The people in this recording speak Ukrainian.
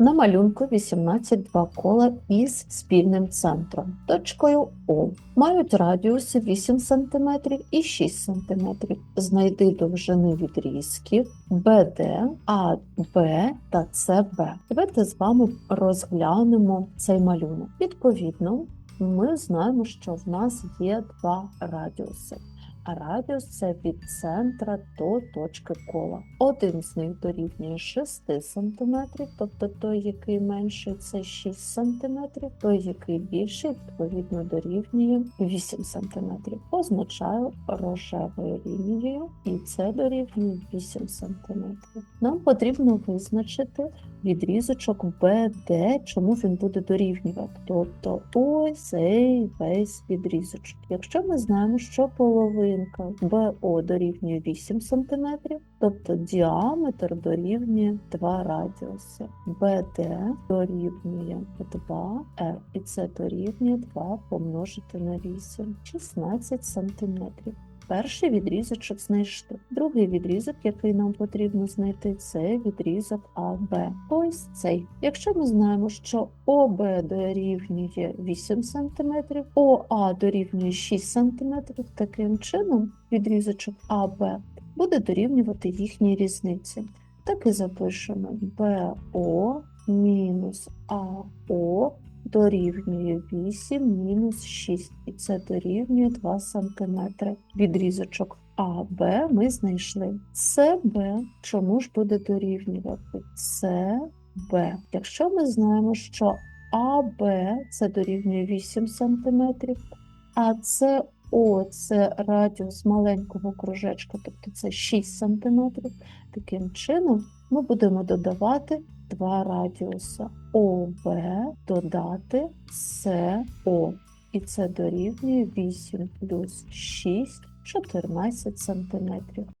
На малюнку 18 два кола із спільним центром, точкою О. Мають радіуси 8 см і 6 см. Знайди довжини відрізків БД, АБ та СБ. Давайте з вами розглянемо цей малюнок. Відповідно, ми знаємо, що в нас є два радіуси. А радіус це від центра до точки кола. Один з них дорівнює 6 см, тобто той, який менший, це 6 см, той, який більший, відповідно дорівнює 8 см. Позначаю рожевою лінією, і це дорівнює 8 см. Нам потрібно визначити відрізочок BD, чому він буде дорівнювати. Тобто ось цей весь відрізочок. Якщо ми знаємо, що половинка БО дорівнює 8 см, тобто діаметр дорівнює 2 радіуси. БД дорівнює 2Р, і це дорівнює 2 помножити на 8, 16 см. Перший відрізочок знайшли. Другий відрізок, який нам потрібно знайти, це відрізок АБ. Ось цей. Якщо ми знаємо, що ОБ дорівнює 8 см, ОА дорівнює 6 см, таким чином відрізочок АБ буде дорівнювати їхній різниці. Так і запишемо БО мінус АО дорівнює 8 мінус 6, і це дорівнює 2 см. Відрізочок АБ ми знайшли. СБ чому ж буде дорівнювати? СБ. Якщо ми знаємо, що АБ це дорівнює 8 см, а СО це радіус маленького кружечка, тобто це 6 см, таким чином ми будемо додавати два радіуса ОБ додати СО. І це дорівнює 8 плюс 6 14 см.